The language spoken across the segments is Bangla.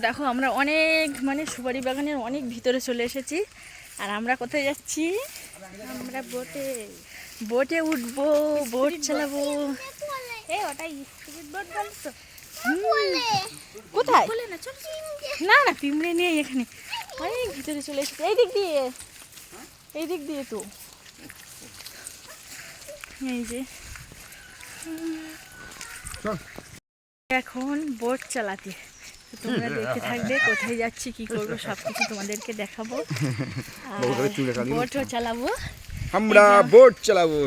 দেখো আমরা অনেক মানে সুপারি বাগানের অনেক ভিতরে চলে এসেছি। আর আমরা কোথায় যাচ্ছি? আমরা বোটে বোটে উঠবো বোট চালাবো। এ ওটাই স্পিড কোথায়? বলে না চল। না না পিমড়ে নেই এখানে। অনেক ভিতরে চলে এসেছি। এই দিক দিয়ে। এই দিক দিয়ে তো। এই যে। এখন বোট চালাতে। তোমরা দেখতে থাকবে কোথায় যাচ্ছি কি করব সব কিছু তোমাদেরকে দেখাবো। বোটও চালাবো। আমরা বোট চালাবো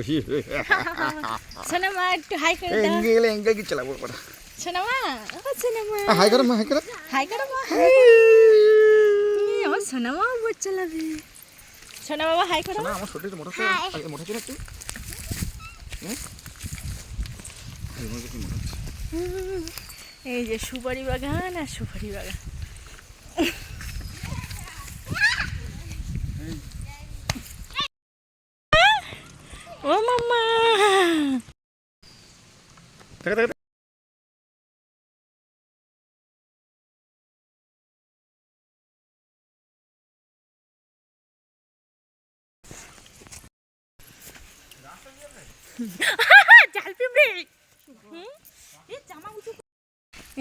সোনামা একটু হাই করে এঙ্গেল এঙ্গেল কি চালাবো ওটা। সোনামা ও সোনামা হাই করো মা হাই করো। হাই করো মা আমার সোনামা বোট চালাবে। সোনা বাবা হাই করো না আমার ছোট মোটর আগে মোটর ছিল একটু কি মোটর? হুম, এই যে সুপারি বাগান আর সুপারি বাগান। ও মাম্মা।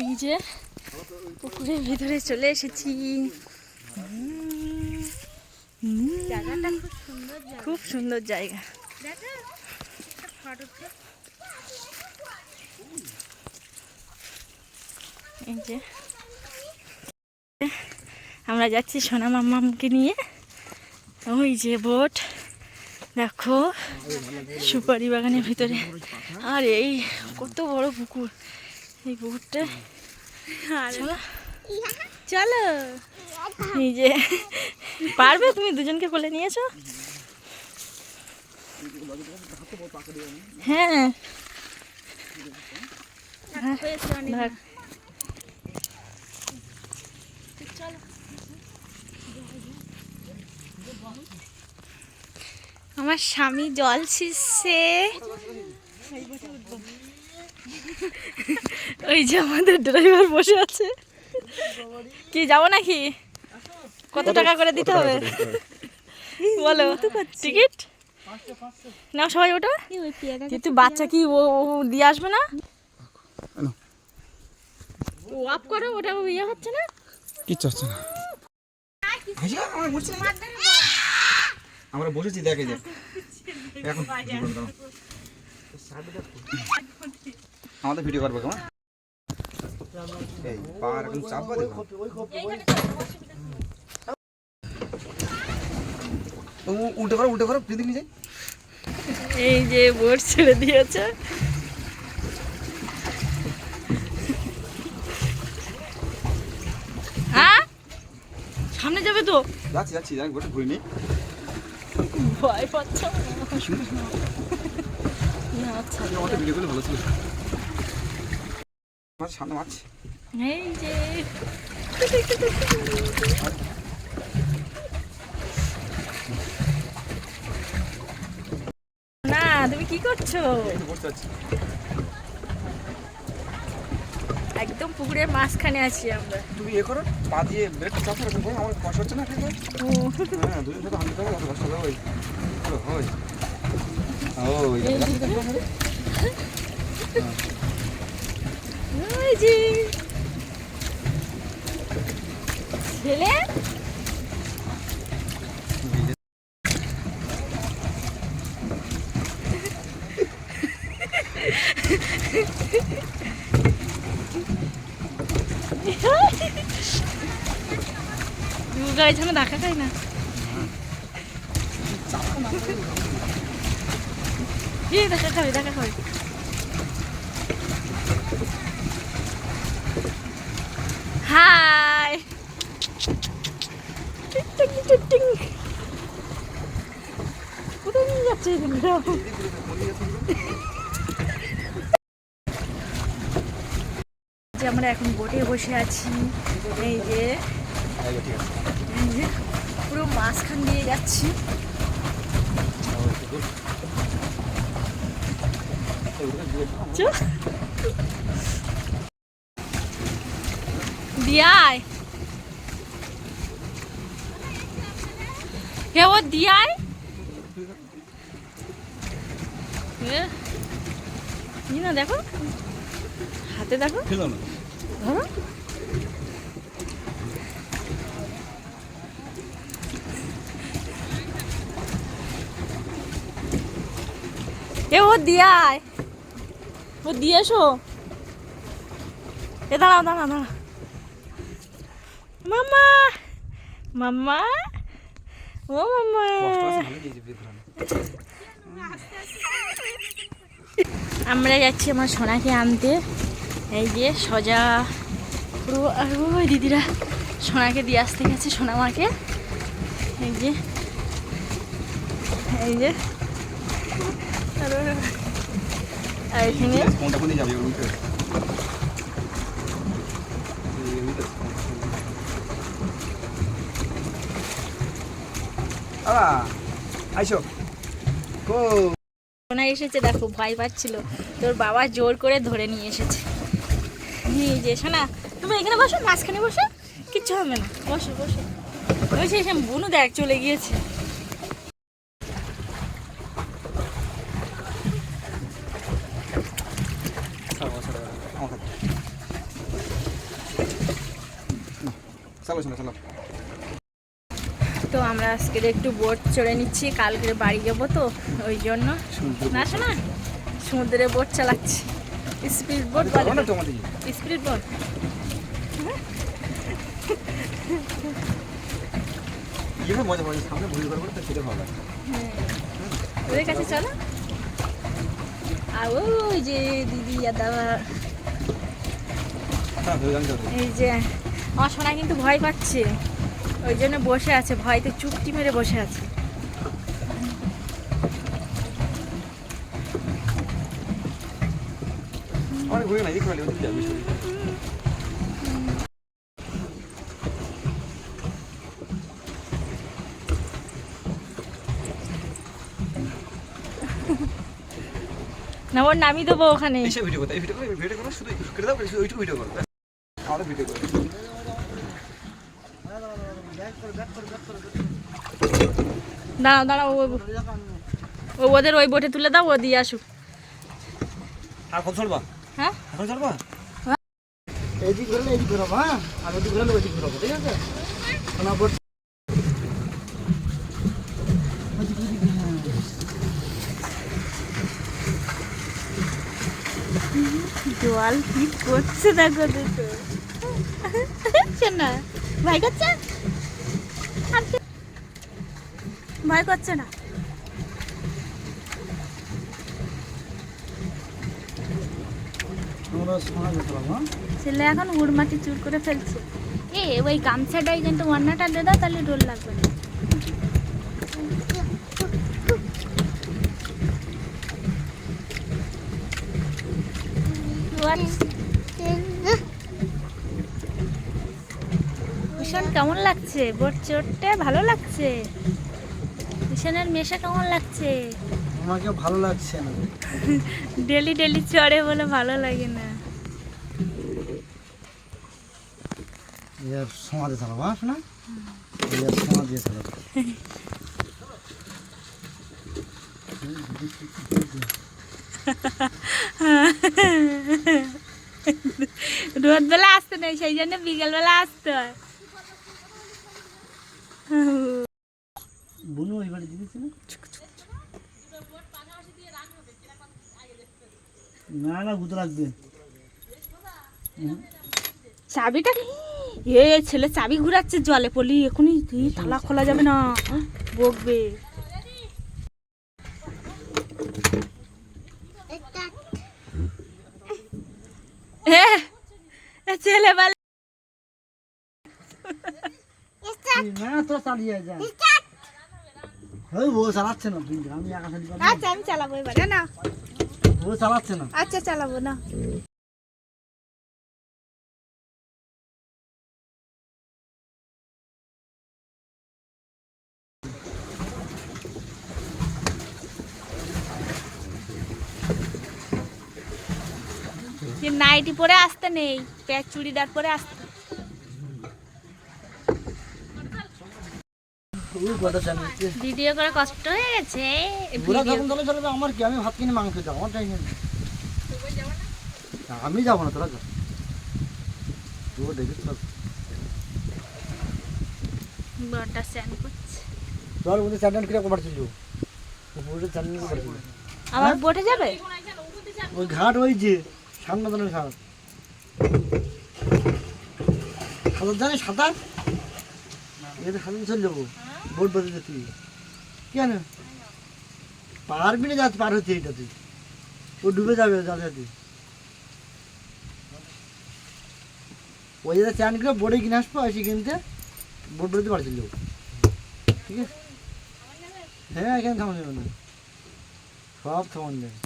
এই যে পুকুরের ভিতরে চলে এসেছি। খুব সুন্দর জায়গা। এই যে। আমরা যাচ্ছি সোনা মাম্মামকে নিয়ে। ওই যে বোট। দেখো সুপারি বাগানের ভিতরে। আর এই কত বড় পুকুর। এই পুকুরটা চলো। যে পারবে? তুমি দুজনকে কোলে নিয়েছো? হ্যাঁ। ধর আমার স্বামী জল ছিসছে ওই যে আমাদের ড্রাইভার বসে আছে। কি যাব নাকি? কত টাকা করে দিতে হবে? বলো টিকিট নাও সবাই ওটা। কি কিন্তু বাচ্চা কি ও ও দিয়ে আসবে না। ও আপ করো ওটা ইয়ে হচ্ছে না? কিচ্ছু হচ্ছে না। আমরা বসেছি দেখে যে। এখন আমাদের ভিডিও করব কেমন? এই পা এখন উ- উল্টে করো উল্টে করো প্রীতি নিজে। এই যে বোট ছেড়ে দিয়েছে। হ্যাঁ? সামনে যাবে তো? যাচ্ছি যাচ্ছি যাক বসে ঘুরি নি ভয় পাচ্ছ? আচ্ছা আমাদের ভিডিও করলে ভালো ছিল। আমার সামনে মাছ। এই যে। না তুমি কি করছ? একদম পুকুরের মাঝখানে আছি আমরা। তুমি এ করো পা দিয়ে ব্রেকটা চাপো করো আমার কষ্ট হচ্ছে না ঠিক আছে? হ্যাঁ দুজন সাথে হবে অত কষ্ট হবে ওই। চলো, ওই। ছেলে ধাক্কা খায় না দেখা খাবে দেখা খাবে আমরা এখন বোটে বসে আছি, এই যে পুরো মাঝখান দিয়ে যাচ্ছি। দিয়ায় হে ও দিয়ায় না দেখো। হাতে দেখো। ধরো। এ ও দিয়াই ও দিয়ে এসো। এ দাঁড়াও দাঁড়াও দাঁড়াও। মাম্মা! মাম্মা! ও মাম্মা! আমরা যাচ্ছি আমার সোনাকে আনতে। এই যে সজা পুরো আর ওই দিদিরা সোনাকে দিয়ে আসতে গেছে, সোনা মাকে। এই যে। এই যে। আর এখানে আইসো। সোনা এসেছে দেখো ভয় পাচ্ছিল। তোর বাবা জোর করে ধরে নিয়ে এসেছে। এই যে সোনা তুমি এখানে বসো মাঝখানে বসো। কিচ্ছু হবে না। বসো বসো। ওই এসে বুনু দেখ চলে গিয়েছে। চালো শোনো চালো তো আমরা আজকের একটু বোট চড়ে নিচ্ছি কালকে বাড়ি যাব তো ওই জন্য। না শোনা সমুদ্রে বোট চালাচ্ছি। স্পিড বোট স্পিড বোট ওদের কাছে চলো। আর ওই যে দিদি আর দাদা। হ্যাঁ এই যে আমার সোনা কিন্তু ভয় পাচ্ছে। ওই জন্য বসে আছে ভয়তে চুপটি মেরে বসে আছে। না ওর নামিয়ে দেবো ওখানে। ভিডিও করতে ভিডিও করে ভিডিও করো শুধু ভিডিও করো ভিডিও করো। দাঁড়াও দাঁড়াও ও ও ওদের ওই বোটে তুলে দাও ও দিয়ে আসুক। আর কত চলবা হ্যাঁ? এখন চলবা এদিক ঘুরলে এদিক ঘুরাবো হ্যাঁ? আর ওদিক ঘুরলে ওদিক ঘুরাবো ঠিক আছে? জল কি করছে দেখো দুটো না ভয় করছে? ভয় করছে না। ছেলে এখন হুড়মাটি চুর করে ফেলছে। এ, ওই গামছাটাই কিন্তু ওয়ান্নাটা দিয়ে দাও, তাহলে ডোল লাগবে না। ভীষণ কেমন লাগছে? বোট চড়তে ভালো লাগছে? ভীষণের মেশা কেমন লাগছে? আমাকে ভালো লাগছে না। ডেলি ডেলি চড়ে বলে ভালো লাগে না। এর সোনা দিয়ে চালাবো শোনা। এর সোনা দিয়ে চালাবো রোদ বেলা আসতে নেই সেই জন্য বিকেল বেলা আসতে। হয় ওই বাড়ি না? না না লাগবে। চাবিটা এ ছেলে চাবি ঘুরাচ্ছে জলে পড়লি এখনই তালা খোলা যাবে না? বকবে। ছেলে না তো চালিয়ে যা। ওই ও চালাচ্ছে না তুই আমি একা চালিয়ে আচ্ছা আমি চালাবো এবার না? ও চালাচ্ছে না। আচ্ছা চালাবো না? নাইটি পরে আসতে নেই প্যাক চুড়িদার পরে আসতে ওই গোটা চালিয়েছে ভিডিও করে কষ্ট হয়ে গেছে। ওরা যখন চলে চলে আমার কি? আমি ভাত কিনে মাংস যাব আমার টাইম নেই। আমি যাব না তোরা যা। ও দেখিস তো বড়টা স্যান করছে তোর মধ্যে স্যান্ডেল কীরকম পারছিল উপরে স্যান্ডেল পারছিল আবার বোটে যাবে? ওই ঘাট ওই যে সামনে ঘাট। সাঁতার জানিস সাঁতার এদের সাঁতার চলে যাব। বোট বেঁধে যেতে কেন? পারবি না যাতে পার হচ্ছে এইটা তুই ও ডুবে যাবে যাতে যাতে ওই যে চান করে বোর্ডে কিনে আসব এসে কিনতে বোট বেরোতে পারছিল ঠিক আছে? হ্যাঁ এখানে থামা যাবে না। সব থামান যাবে।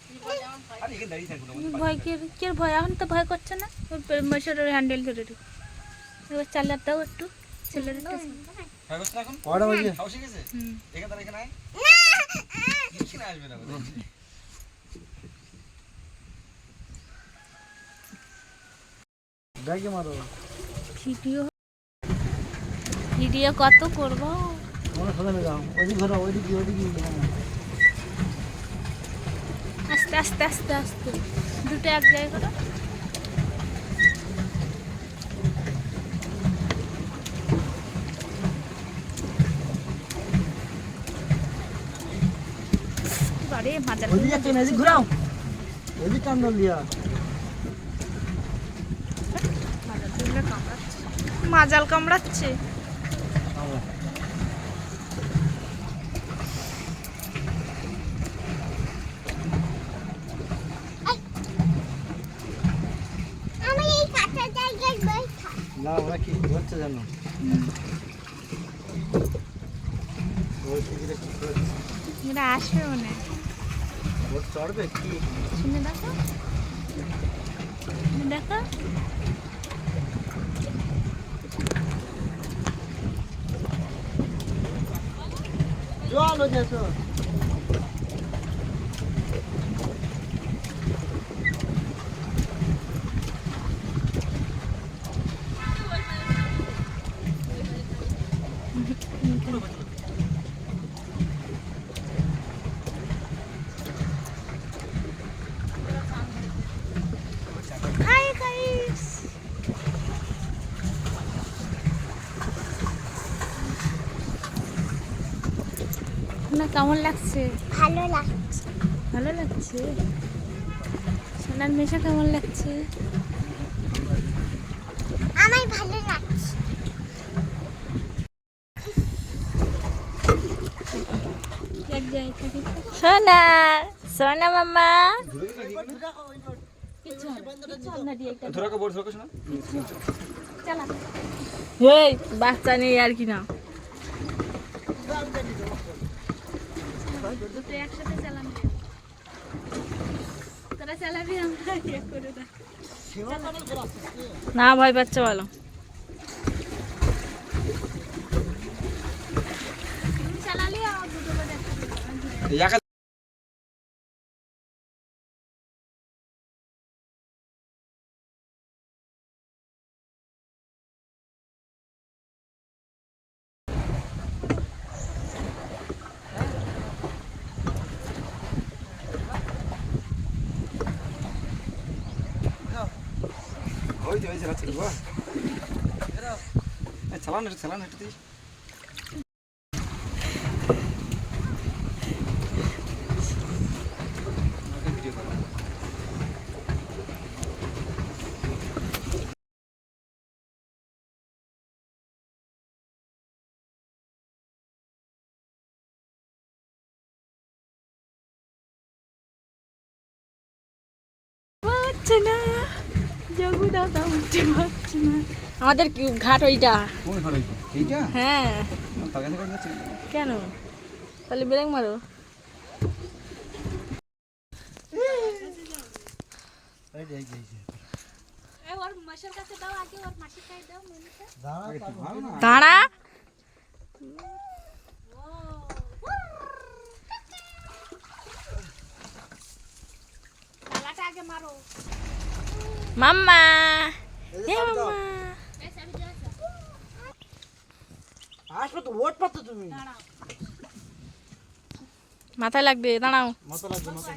ভয় করছে না। কটা বাজে? মারো। ভিডিও ভিডিও কত করব? ওইদিক ঘোরা ওইদিকে ওইদিকে হ্যাঁ। আস্তে আস্তে আস্তে আস্তে। দুটো এক জায়গায় করো। বাড়ি মাজার ওইদিকে না এদিক ঘোরাও। ওইদিক কান্দল দিয়া মাজাল কামড়াচ্ছে। না ওরা কি হচ্ছে জানো আসবে মনে হয়। ওর চড়বে কি শুনে দেখো শুনে দেখো জল হয়ে যেত হাই গাইস না কেমন লাগছে? ভালো লাগছে। ভালো লাগছে? সোনার মেশা কেমন লাগছে? আমার ভালো লাগছে। সোনা সোনা মামা বাচ্চা নেই আর কি না। একসাথে চালান তোরা চালাবি আমরা ইয়ে করে দাও। না ভয় পাচ্ছে বলো চালালে দুটো করে একটা এই একা ওই তো ওই চালাচ্ছে গো চালান একটু চালান একটু দিই আমাকে ভিডিও করো পারছে না জগু দাদা উঠতে পারছে না আমাদের ঘাট ওইটা? হ্যাঁ। কেন? তাহলে ব্রেক মারো। এই যে, এই যে, এই যে। ওর মাসের কাছে দাও আগে ওর মাসের কাছে দাও দাঁড়া, একটু ভালো না দাঁড়া মাম্মা এই যে এ চাপ দাও। মাম্মা আসবে তো ওট পাতো তুমি। মাথায় লাগবে দাঁড়াও। মাথা লাগবে মাথা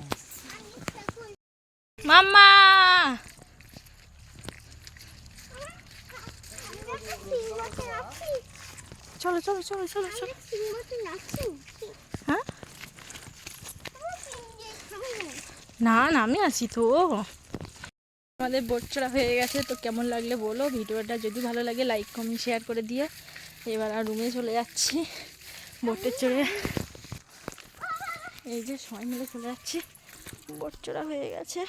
মাম্মা! চলো চলো চলো চলো চলো। হ্যাঁ? না না আমি আছি তো। আমাদের বোট চড়া হয়ে গেছে তো কেমন লাগলে বলো? ভিডিওটা যদি ভালো লাগে লাইক কমেন্ট শেয়ার করে দিয়ে এবার আর রুমে চলে যাচ্ছি। বোটে চড়ে। এই যে সবাই মিলে চলে যাচ্ছি। বোট চড়া হয়ে গেছে।